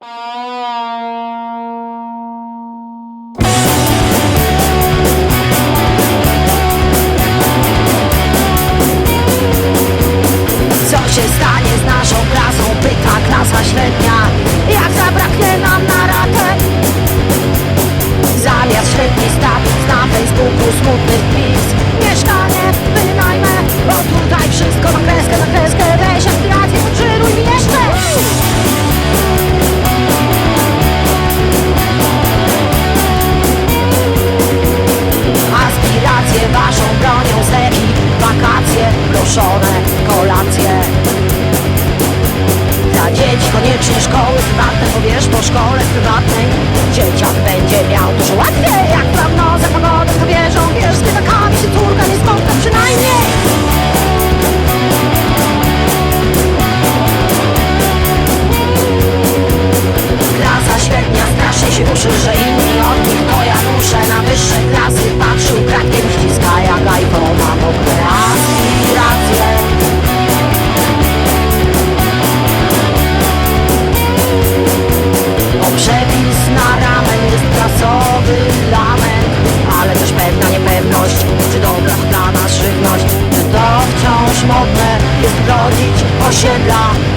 Co się stanie z naszą klasą? Pyta klasa średnia Jak zabraknie nam na ratę? Zamiast średniej stawić na Facebooku smutno kolację. Dla dzieci koniecznie szkoły prywatne, bo wiesz, po szkole prywatnej Dzieciak będzie miał dużo łatwiej. 绚烂。